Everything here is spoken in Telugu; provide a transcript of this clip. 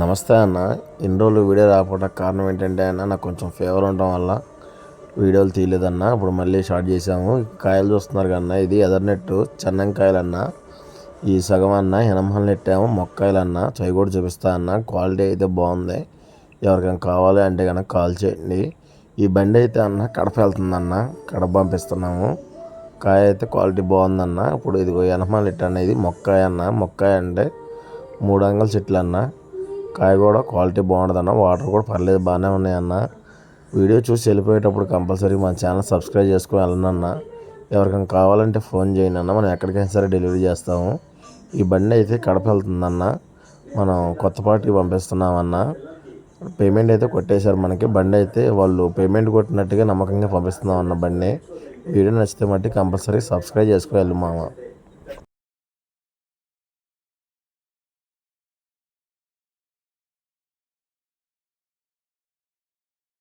నమస్తే అన్న. ఇన్ని రోజులు వీడియో రాకపోవడానికి కారణం ఏంటంటే అన్న నాకు కొంచెం ఫీవర్ ఉండడం వల్ల వీడియోలు తీయలేదన్న ఇప్పుడు మళ్ళీ స్టార్ట్ చేసాము కాయలు చూస్తున్నారు కన్నా ఇది ఎదర్నెట్టు చెన్నంకాయలు అన్న. ఈ సగం అన్న ఎనమహల్ నెట్టాము మొక్కాయలు అన్న. చవి కూడా చూపిస్తా అన్న. క్వాలిటీ అయితే బాగుంది. ఎవరికైనా కావాలి అంటే కనుక కాల్ చేయండి. ఈ బండి అయితే అన్న కడప వెళ్తుందన్న కడప పంపిస్తున్నాము. కాయ అయితే క్వాలిటీ బాగుందన్న ఇప్పుడు ఇదిగో ఎనమహల్ నెట్ అనేది మొక్కాయ అన్న. మొక్కాయ అంటే మూడు అంగల చెట్లు అన్న. కాయ కూడా క్వాలిటీ బాగుంటుంది అన్న వాటర్ కూడా పర్లేదు బాగానే ఉన్నాయన్న. వీడియో చూసి వెళ్ళిపోయేటప్పుడు కంపల్సరీ మన ఛానల్ సబ్స్క్రైబ్ చేసుకుని వెళ్ళనన్న ఎవరికైనా కావాలంటే ఫోన్ చేయండి అన్న. మనం ఎక్కడికైనా సరే డెలివరీ చేస్తాము. ఈ బండి అయితే కడప వెళ్తుందన్న. మనం కొత్తపాటికి పంపిస్తున్నామన్న. పేమెంట్ అయితే కొట్టేశారు మనకి. బండి అయితే వాళ్ళు పేమెంట్ కొట్టినట్టుగా నమ్మకంగా పంపిస్తున్నాం అన్న బండి. వీడియో నచ్చితే మట్టి కంపల్సరీ సబ్స్క్రైబ్ చేసుకోవాలి మామ.